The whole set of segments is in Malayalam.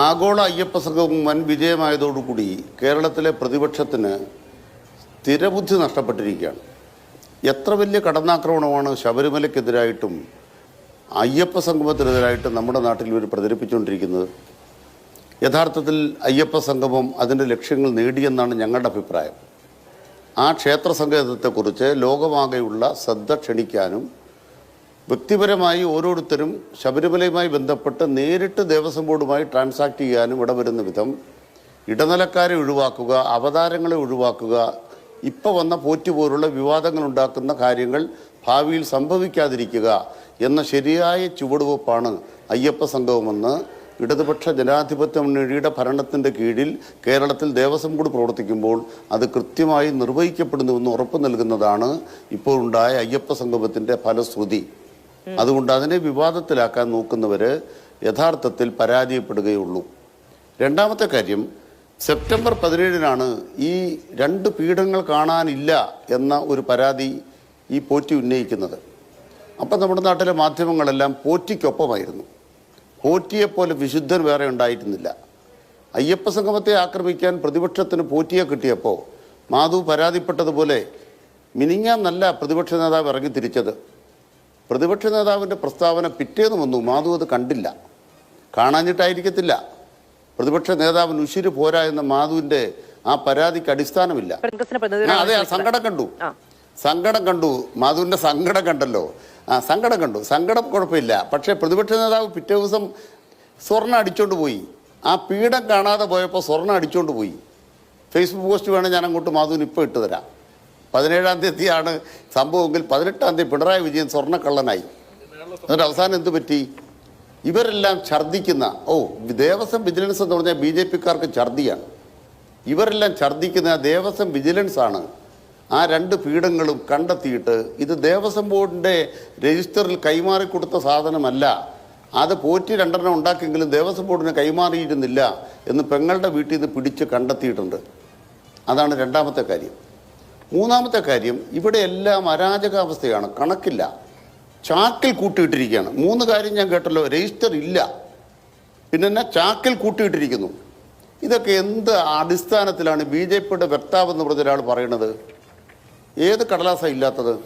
ആഗോള അയ്യപ്പ സംഘം വൻ വിജയമായതോടുകൂടി കേരളത്തിലെ പ്രതിപക്ഷത്തിന് സ്ഥിരബുദ്ധി നഷ്ടപ്പെട്ടിരിക്കുകയാണ്. എത്ര വലിയ കടന്നാക്രമണമാണ് ശബരിമലയ്ക്കെതിരായിട്ടും അയ്യപ്പ സംഗമത്തിനെതിരായിട്ടും നമ്മുടെ നാട്ടിൽ ഇവർ പ്രചരിപ്പിച്ചുകൊണ്ടിരിക്കുന്നത്. യഥാർത്ഥത്തിൽ അയ്യപ്പ സംഗമം അതിന്റെ ലക്ഷ്യങ്ങൾ നേടിയെന്നാണ് ഞങ്ങളുടെ അഭിപ്രായം. ആ ക്ഷേത്ര സംഗീതത്തെക്കുറിച്ച് ലോകമാകെയുള്ള ശ്രദ്ധ ക്ഷണിക്കാനും വ്യക്തിപരമായി ഓരോരുത്തരും ശബരിമലയുമായി ബന്ധപ്പെട്ട് നേരിട്ട് ദേവസ്വം ബോർഡുമായി ട്രാൻസാക്ട് ചെയ്യാനും ഇടവരുന്ന വിധം ഇടനിലക്കാരെ ഒഴിവാക്കുക അവതാരങ്ങളെ ഒഴിവാക്കുക ഇപ്പോൾ വന്ന പോറ്റി പോലുള്ള വിവാദങ്ങൾ ഉണ്ടാക്കുന്ന കാര്യങ്ങൾ ഭാവിയിൽ സംഭവിക്കാതിരിക്കുക എന്ന ശരിയായ ചുവടുവെപ്പാണ് അയ്യപ്പ സംഘവുമെന്ന് ഇടതുപക്ഷ ജനാധിപത്യ മുന്നണിയുടെ ഭരണത്തിന്റെ കീഴിൽ കേരളത്തിൽ ദേവസ്വം ബോർഡ് പ്രവർത്തിക്കുമ്പോൾ അത് കൃത്യമായി നിർവഹിക്കപ്പെടുന്നുവെന്ന് ഉറപ്പ് നൽകുന്നതാണ് ഇപ്പോൾ ഉണ്ടായ അയ്യപ്പ സംഗമത്തിന്റെ ഫലശ്രുതി. അതുകൊണ്ട് അതിനെ വിവാദത്തിലാക്കാൻ നോക്കുന്നവർ യഥാർത്ഥത്തിൽ പരാജയപ്പെടുകയുള്ളൂ. രണ്ടാമത്തെ കാര്യം സെപ്റ്റംബർ പതിനേഴിനാണ് ഈ രണ്ട് പീഠങ്ങൾ കാണാനില്ല എന്ന ഒരു പരാതി ഈ പോറ്റി ഉന്നയിക്കുന്നത്. അപ്പം നമ്മുടെ നാട്ടിലെ മാധ്യമങ്ങളെല്ലാം പോറ്റിക്കൊപ്പമായിരുന്നു. പോറ്റിയെപ്പോലെ വിശുദ്ധൻ വേറെ ഉണ്ടായിരുന്നില്ല. അയ്യപ്പ സംഗമത്തെ ആക്രമിക്കാൻ പ്രതിപക്ഷത്തിന് പോറ്റിയെ കിട്ടിയപ്പോൾ മാധു പരാതിപ്പെട്ടതുപോലെ മിനിങ്ങാന്നല്ല പ്രതിപക്ഷ നേതാവ് ഇറങ്ങി തിരിച്ചത്. പ്രതിപക്ഷ നേതാവിന്റെ പ്രസ്താവന പിറ്റേന്ന് വന്നു മാധു അത് കണ്ടില്ല. കാണാഞ്ഞിട്ടായിരിക്കത്തില്ല. പ്രതിപക്ഷ നേതാവിന് ഉശിര് പോരാ എന്ന മാധുവിന്റെ ആ പരാതിക്ക് അടിസ്ഥാനമില്ല. അതെ. സങ്കടം കണ്ടു. സങ്കടം കണ്ടു. മാധുവിന്റെ സങ്കടം കണ്ടല്ലോ. ആ സങ്കടം കണ്ടു. സങ്കടം കുഴപ്പമില്ല. പക്ഷേ പ്രതിപക്ഷ നേതാവ് പിറ്റേ ദിവസം സ്വർണം അടിച്ചോണ്ട് പോയി. ആ പീഡം കാണാതെ പോയപ്പോൾ സ്വർണം അടിച്ചോണ്ട് പോയി. ഫേസ്ബുക്ക് പോസ്റ്റ് വേണേൽ ഞാൻ അങ്ങോട്ട് മാധുവിന് ഇപ്പോൾ ഇട്ട് തരാം. പതിനേഴാം തീയതിയാണ് സംഭവമെങ്കിൽ പതിനെട്ടാം തീയതി പിണറായി വിജയൻ സ്വർണക്കള്ളനായി. എന്നിട്ട് അവസാനം എന്ത് പറ്റി? ഇവരെല്ലാം ഛർദ്ദിക്കുന്ന ഓ ദേവസ്വം വിജിലൻസ് എന്ന് പറഞ്ഞാൽ ബി ജെ പിക്കാർക്ക് ഛർദ്ദിയാണ് ഇവരെല്ലാം ഛർദ്ദിക്കുന്ന ദേവസ്വം വിജിലൻസ് ആണ് ആ രണ്ട് പീഠങ്ങളും കണ്ടെത്തിയിട്ട് ഇത് ദേവസ്വം ബോർഡിന്റെ രജിസ്റ്ററിൽ കൈമാറി കൊടുത്ത സാധനമല്ല. അത് പോറ്റി രണ്ടെണ്ണം ഉണ്ടാക്കിയെങ്കിലും ദേവസ്വം ബോർഡിന് കൈമാറിയിരുന്നില്ല എന്ന് പെങ്ങളുടെ വീട്ടിൽ നിന്ന് പിടിച്ച് കണ്ടെത്തിയിട്ടുണ്ട്. അതാണ് രണ്ടാമത്തെ കാര്യം. മൂന്നാമത്തെ കാര്യം ഇവിടെ എല്ലാം അരാജകാവസ്ഥയാണ്. കണക്കില്ല. ചാക്കിൽ കൂട്ടിയിട്ടിരിക്കുകയാണ്. മൂന്ന് കാര്യം ഞാൻ കേട്ടല്ലോ. രജിസ്റ്റർ ഇല്ല. പിന്നെ ചാക്കിൽ കൂട്ടിയിട്ടിരിക്കുന്നു. ഇതൊക്കെ എന്ത് അടിസ്ഥാനത്തിലാണ് ബി ജെ പിയുടെ വക്താവ് എന്ന് പറഞ്ഞ ഒരാൾ പറയണത്? ഏത് കടലാസാണ് ഇല്ലാത്തത്?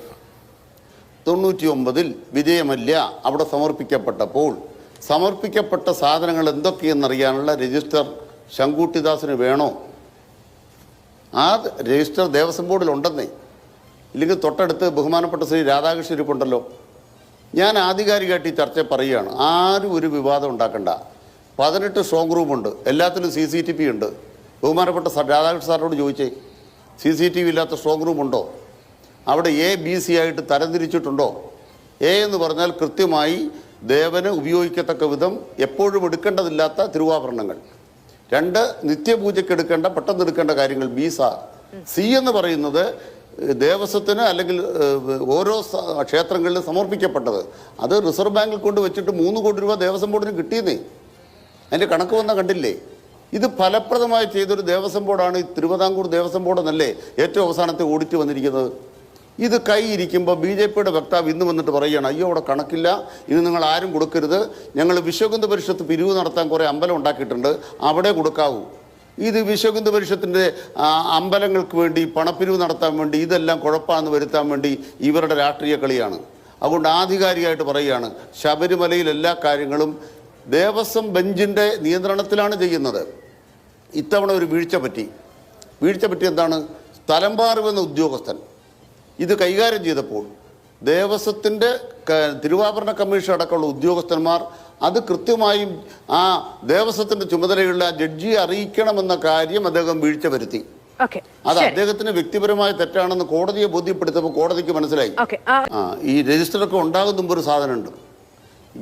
തൊണ്ണൂറ്റി ഒമ്പതിൽ വിജയമല്ല അവിടെ സമർപ്പിക്കപ്പെട്ടപ്പോൾ. സമർപ്പിക്കപ്പെട്ട സാധനങ്ങൾ എന്തൊക്കെയെന്നറിയാനുള്ള രജിസ്റ്റർ ശങ്കൂട്ടിദാസിന് വേണോ? ആ രജിസ്റ്റർ ദേവസ്വം ബോർഡിൽ ഉണ്ടെന്നേ. ഇല്ലെങ്കിൽ തൊട്ടടുത്ത് ബഹുമാനപ്പെട്ട ശ്രീ രാധാകൃഷ്ണൻ ഇരിപ്പുണ്ടല്ലോ. ഞാൻ ആധികാരികമായിട്ട് ഈ ചർച്ച പറയുകയാണ്. ആരും ഒരു വിവാദം ഉണ്ടാക്കണ്ട. പതിനെട്ട് സ്ട്രോങ് റൂമുണ്ട് എല്ലാത്തിനും സി സി ടി പി ഉണ്ട്. ബഹുമാനപ്പെട്ട രാധാകൃഷ്ണൻ സാറിനോട് ചോദിച്ചേ സി സി ടി വി ഇല്ലാത്ത സ്ട്രോങ് റൂമുണ്ടോ അവിടെ എ ബി സി ആയിട്ട് തരംതിരിച്ചിട്ടുണ്ടോ? എ എന്ന് പറഞ്ഞാൽ കൃത്യമായി ദേവന് ഉപയോഗിക്കത്തക്ക വിധം എപ്പോഴും എടുക്കേണ്ടതില്ലാത്ത തിരുവാഭരണങ്ങൾ. രണ്ട് നിത്യപൂജയ്ക്ക് എടുക്കേണ്ട പെട്ടെന്ന് എടുക്കേണ്ട കാര്യങ്ങൾ ബീസ സി എന്ന് പറയുന്നത് ദേവസ്വത്തിന് അല്ലെങ്കിൽ ഓരോ ക്ഷേത്രങ്ങളിലും സമർപ്പിക്കപ്പെട്ടത്. അത് റിസർവ് ബാങ്കിൽ കൊണ്ട് വെച്ചിട്ട് മൂന്ന് കോടി രൂപ ദേവസ്വം ബോർഡിന് കിട്ടിയെന്നേ. അതിന്റെ കണക്ക് വന്ന കണ്ടില്ലേ? ഇത് ഫലപ്രദമായി ചെയ്തൊരു ദേവസ്വം ബോർഡാണ് ഈ തിരുവിതാംകൂർ ദേവസ്വം ബോർഡ് എന്നല്ലേ ഏറ്റവും അവസാനത്തെ ഓഡിറ്റ് വന്നിരിക്കുന്നത്? ഇത് കൈ ഇരിക്കുമ്പോൾ ബി ജെ പിയുടെ വക്താവ് ഇന്ന് വന്നിട്ട് പറയുകയാണ് അയ്യോ അവിടെ കണക്കില്ല ഇത് നിങ്ങൾ ആരും കൊടുക്കരുത്. ഞങ്ങൾ വിശ്വഹിന്ദു പരിഷത്ത് പിരിവ് നടത്താൻ കുറേ അമ്പലം ഉണ്ടാക്കിയിട്ടുണ്ട് അവിടെ കൊടുക്കാവൂ. ഇത് വിശ്വഹിന്ദു പരിഷത്തിന്റെ അമ്പലങ്ങൾക്ക് വേണ്ടി പണപ്പിരിവ് നടത്താൻ വേണ്ടി ഇതെല്ലാം കുഴപ്പമാണെന്ന് വരുത്താൻ വേണ്ടി ഇവരുടെ രാഷ്ട്രീയ കളിയാണ്. അതുകൊണ്ട് ആധികാരികമായിട്ട് പറയുകയാണ് ശബരിമലയിൽ എല്ലാ കാര്യങ്ങളും ദേവസ്വം ബെഞ്ചിന്റെ നിയന്ത്രണത്തിലാണ് ചെയ്യുന്നത്. ഇത്തവണ ഒരു വീഴ്ച പറ്റി. വീഴ്ച പറ്റി എന്താണ്? സ്ഥലംപാറുവെന്ന ഉദ്യോഗസ്ഥൻ ഇത് കൈകാര്യം ചെയ്തപ്പോൾ ദേവസ്വത്തിന്റെ തിരുവാഭരണ കമ്മീഷൻ അടക്കമുള്ള ഉദ്യോഗസ്ഥന്മാർ അത് കൃത്യമായും ആ ദേവസ്വത്തിന്റെ ചുമതലയുള്ള ജഡ്ജിയെ അറിയിക്കണമെന്ന കാര്യം അദ്ദേഹം വീഴ്ച വരുത്തി. അത് അദ്ദേഹത്തിന് വ്യക്തിപരമായ തെറ്റാണെന്ന് കോടതിയെ ബോധ്യപ്പെടുത്തപ്പോൾ കോടതിക്ക് മനസ്സിലായി. ആ ആ ഈ രജിസ്റ്ററൊക്കെ ഉണ്ടാകും മുമ്പ് ഒരു സാധനമുണ്ട്.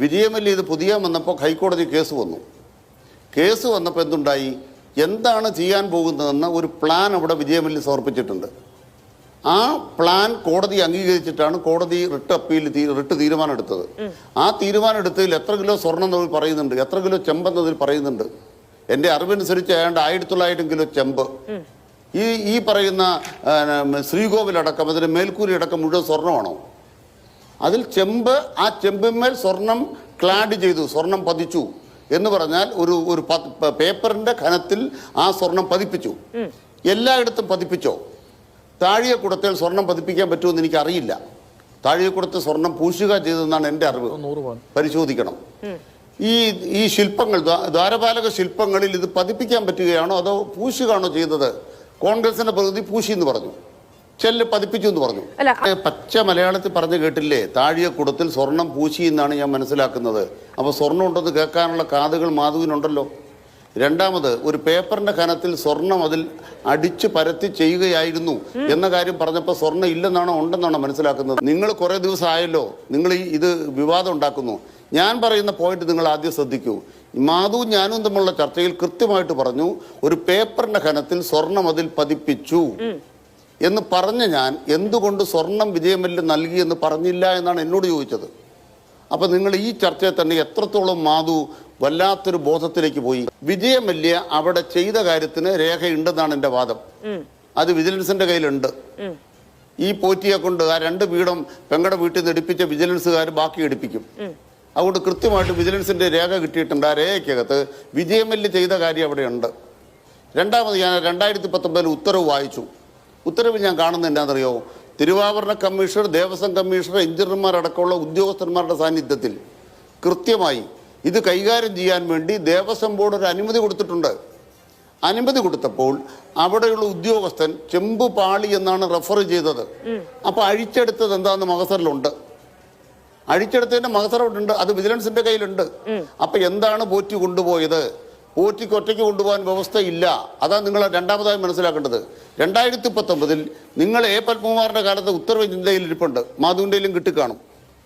വിജയമല്ലി ഇത് പുതിയ വന്നപ്പോൾ ഹൈക്കോടതി കേസ് വന്നു. കേസ് വന്നപ്പോൾ എന്തുണ്ടായി? എന്താണ് ചെയ്യാൻ പോകുന്നതെന്ന് ഒരു പ്ലാൻ അവിടെ വിജയമല്ലി സമർപ്പിച്ചിട്ടുണ്ട്. ആ പ്ലാൻ കോടതി അംഗീകരിച്ചിട്ടാണ് കോടതി റിട്ട് അപ്പീൽ റിട്ട് തീരുമാനം എടുത്തത് ആ തീരുമാനം എടുത്തതിൽ എത്ര കിലോ സ്വർണം എന്നതിൽ പറയുന്നുണ്ട് എത്ര കിലോ ചെമ്പ് ചെമ്പെന്നതിൽ പറയുന്നുണ്ട്. എന്റെ അറിവനുസരിച്ച് ഏതാണ്ട് ആയിരത്തി തൊള്ളായിരം കിലോ ചെമ്പ്. ഈ ഈ പറയുന്ന ശ്രീകോവിലടക്കം അതിന് മേൽക്കൂരി അടക്കം മുഴുവൻ സ്വർണമാണോ അതിൽ ചെമ്പ് ആ ചെമ്പിന്മേൽ സ്വർണം ക്ലാഡ് ചെയ്തു സ്വർണം പതിച്ചു എന്ന് പറഞ്ഞാൽ ഒരു ഒരു പേപ്പറിന്റെ ഖനത്തിൽ ആ സ്വർണം പതിപ്പിച്ചു. എല്ലായിടത്തും പതിപ്പിച്ചോ? താഴികക്കുടത്തിൽ സ്വർണം പതിപ്പിക്കാൻ പറ്റുമെന്ന് എനിക്ക് അറിയില്ല താഴികക്കുടത്ത് സ്വർണം പൂശുക ചെയ്തതെന്നാണ് എന്റെ അറിവ്. പരിശോധിക്കണം. ഈ ഈ ശില്പങ്ങൾ ദ്വാരപാലക ശില്പങ്ങളിൽ ഇത് പതിപ്പിക്കാൻ പറ്റുകയാണോ അതോ പൂശുകയാണോ ചെയ്തത്? കോൺഗ്രസിന്റെ പ്രകൃതി പൂശി എന്ന് പറഞ്ഞു. ചെല്ല് പതിപ്പിച്ചു എന്ന് പറഞ്ഞു. പച്ച മലയാളത്തിൽ പറഞ്ഞു കേട്ടില്ലേ? താഴിയ കുടത്തിൽ സ്വർണം പൂശി എന്നാണ് ഞാൻ മനസ്സിലാക്കുന്നത്. അപ്പൊ സ്വർണം ഉണ്ടെന്ന് കേൾക്കാനുള്ള കാതുകൾ മാധുവിനുണ്ടല്ലോ. രണ്ടാമത് ഒരു പേപ്പറിന്റെ കനത്തിൽ സ്വർണം അതിൽ അടിച്ചു പരത്തി ചെയ്യുകയായിരുന്നു എന്ന കാര്യം പറഞ്ഞപ്പോൾ സ്വർണം ഇല്ലെന്നാണോ ഉണ്ടെന്നാണോ മനസ്സിലാക്കുന്നത്? നിങ്ങൾ കുറേ ദിവസം ആയല്ലോ നിങ്ങൾ ഈ ഇത് വിവാദം ഉണ്ടാക്കുന്നു. ഞാൻ പറയുന്ന പോയിന്റ് നിങ്ങൾ ആദ്യം ശ്രദ്ധിക്കൂ. മാധുവും ഞാനും തമ്മിലുള്ള ചർച്ചയിൽ കൃത്യമായിട്ട് പറഞ്ഞു ഒരു പേപ്പറിന്റെ കനത്തിൽ സ്വർണം അതിൽ പതിപ്പിച്ചു. എന്ന് പറഞ്ഞ ഞാൻ എന്തുകൊണ്ട് സ്വർണം വിജയമല്ല നൽകി എന്ന് പറഞ്ഞില്ല എന്നാണ് എന്നോട് ചോദിച്ചത്. അപ്പൊ നിങ്ങൾ ഈ ചർച്ചയെ തന്നെ എത്രത്തോളം മാധു വല്ലാത്തൊരു ബോധത്തിലേക്ക് പോയി. വിജയമല്യ അവിടെ ചെയ്ത കാര്യത്തിന് രേഖയുണ്ടെന്നാണ് എന്റെ വാദം. അത് വിജിലൻസിന്റെ കയ്യിലുണ്ട്. ഈ പോറ്റിയെ കൊണ്ട് ആ രണ്ട് വീടും പെങ്ങടെ വീട്ടിൽ നിന്ന് എടുപ്പിച്ച വിജിലൻസുകാർ ബാക്കി എടുപ്പിക്കും. അതുകൊണ്ട് കൃത്യമായിട്ട് വിജിലൻസിന്റെ രേഖ കിട്ടിയിട്ടുണ്ട്. ആ രേഖയ്ക്കകത്ത് വിജയമല്യ ചെയ്ത കാര്യം അവിടെയുണ്ട്. രണ്ടാമത് ഞാൻ രണ്ടായിരത്തി പത്തൊമ്പതിൽ ഉത്തരവ് വായിച്ചു. ഉത്തരവ് ഞാൻ കാണുന്നത് എന്താണെന്നറിയോ? തിരുവാഭരണ കമ്മീഷണർ ദേവസ്വം കമ്മീഷണർ എഞ്ചിനീയർമാരടക്കമുള്ള ഉദ്യോഗസ്ഥന്മാരുടെ സാന്നിധ്യത്തിൽ കൃത്യമായി ഇത് കൈകാര്യം ചെയ്യാൻ വേണ്ടി ദേവസ്വം ബോർഡ് ഒരു അനുമതി കൊടുത്തിട്ടുണ്ട്. അനുമതി കൊടുത്തപ്പോൾ അവിടെയുള്ള ഉദ്യോഗസ്ഥൻ ചെമ്പ് പാളി എന്നാണ് റെഫർ ചെയ്തത്. അപ്പൊ അഴിച്ചെടുത്തത് എന്താന്ന് മഹസറിലുണ്ട്. അഴിച്ചെടുത്തതിന്റെ മകസറുണ്ട് അത് വിജിലൻസിന്റെ കയ്യിലുണ്ട്. അപ്പൊ എന്താണ് പോറ്റി കൊണ്ടുപോയത്? പോറ്റിക്ക് ഒറ്റയ്ക്ക് കൊണ്ടുപോകാൻ വ്യവസ്ഥയില്ല. അതാണ് നിങ്ങൾ രണ്ടാമതായി മനസ്സിലാക്കേണ്ടത്. രണ്ടായിരത്തി പത്തൊമ്പതിൽ നിങ്ങൾ എ പത്മകുമാറിന്റെ കാലത്ത് ഉത്തരവ് ചിന്തയിൽ ഇരിപ്പുണ്ട് മാധുവിന്റെയിലും കിട്ടിക്കാണും.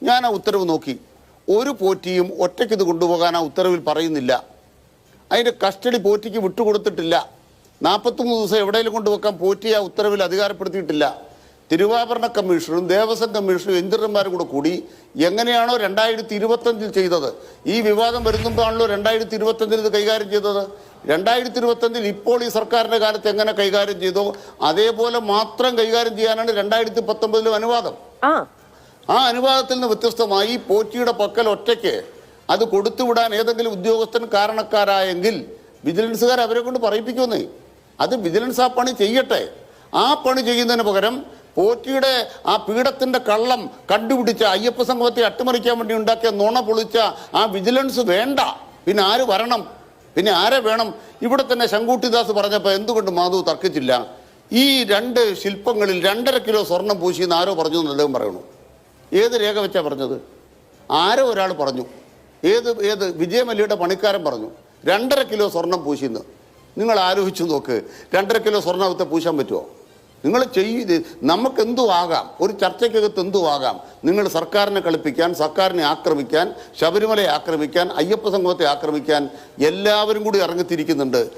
ഞാൻ ആ ഉത്തരവ് നോക്കി. ഒരു പോറ്റിയും ഒറ്റയ്ക്ക് ഇത് കൊണ്ടുപോകാൻ ആ ഉത്തരവിൽ പറയുന്നില്ല. അതിന്റെ കസ്റ്റഡി പോറ്റിക്ക് വിട്ടുകൊടുത്തിട്ടില്ല. നാൽപ്പത്തൊന്ന് ദിവസം എവിടെയെങ്കിലും കൊണ്ടുവെക്കാൻ പോറ്റി ആ ഉത്തരവിൽ അധികാരപ്പെടുത്തിയിട്ടില്ല. തിരുവാഭരണ കമ്മീഷനും ദേവസ്വം കമ്മീഷനും എഞ്ചിനീയർമാരും കൂടെ കൂടി എങ്ങനെയാണോ രണ്ടായിരത്തി ഇരുപത്തഞ്ചിൽ ചെയ്തത്? ഈ വിവാദം വരുന്നുമ്പോഴാണല്ലോ രണ്ടായിരത്തി ഇരുപത്തഞ്ചിൽ ഇത് കൈകാര്യം ചെയ്തത്? രണ്ടായിരത്തി ഇരുപത്തഞ്ചിൽ ഇപ്പോൾ ഈ സർക്കാരിന്റെ കാലത്ത് എങ്ങനെ കൈകാര്യം ചെയ്തോ? അതേപോലെ മാത്രം കൈകാര്യം ചെയ്യാനാണ് രണ്ടായിരത്തി പത്തൊമ്പതിലും അനുവാദം ആ അനുവാദത്തിൽ നിന്ന് വ്യത്യസ്തമായി പോറ്റിയുടെ പക്കൽ ഒറ്റയ്ക്ക് അത് കൊടുത്തുവിടാൻ ഏതെങ്കിലും ഉദ്യോഗസ്ഥൻ കാരണക്കാരായെങ്കിൽ വിജിലൻസുകാർ അവരെ കൊണ്ട് പറയിപ്പിക്കുമെന്നേ. അത് വിജിലൻസ് ആ പണി ചെയ്യട്ടെ. ആ പണി ചെയ്യുന്നതിന് പകരം പോറ്റിയുടെ ആ പീഠത്തിന്റെ കള്ളം കണ്ടുപിടിച്ച അയ്യപ്പ സംഘത്തെ അട്ടിമറിക്കാൻ വേണ്ടി ഉണ്ടാക്കിയ നുണ പൊളിച്ച ആ വിജിലൻസ് വേണ്ട. പിന്നെ ആര് വരണം? പിന്നെ ആരെ വേണം? ഇവിടെ തന്നെ ശങ്കൂട്ടിദാസ് പറഞ്ഞപ്പോൾ എന്തുകൊണ്ട് മാധു തർക്കിച്ചില്ല? ഈ രണ്ട് ശില്പങ്ങളിൽ രണ്ടര കിലോ സ്വർണം പൂശിയെന്ന് ആരോ പറഞ്ഞു എന്ന് അദ്ദേഹം പറയണു. ഏത് രേഖ വെച്ചാ പറഞ്ഞത്? ആരോ ഒരാൾ പറഞ്ഞു. ഏത് ഏത് വിജയമല്ലിയുടെ പണിക്കാരൻ പറഞ്ഞു. രണ്ടര കിലോ സ്വർണം പൂശിന്ന്. നിങ്ങൾ ആലോചിച്ചു നോക്ക്. രണ്ടര കിലോ സ്വർണത്തെ പൂശാൻ പറ്റുമോ നിങ്ങൾ ചെയ്ത് നമുക്ക് എന്തു ആകാം? ഒരു ചർച്ചയ്ക്കകത്ത് എന്തു ആകാം? നിങ്ങൾ സർക്കാരിനെ കളിപ്പിക്കാൻ സർക്കാരിനെ ആക്രമിക്കാൻ ശബരിമലയെ ആക്രമിക്കാൻ അയ്യപ്പ സംഘത്തെ ആക്രമിക്കാൻ എല്ലാവരും കൂടി ഇറങ്ങിത്തിരിക്കുന്നുണ്ട്.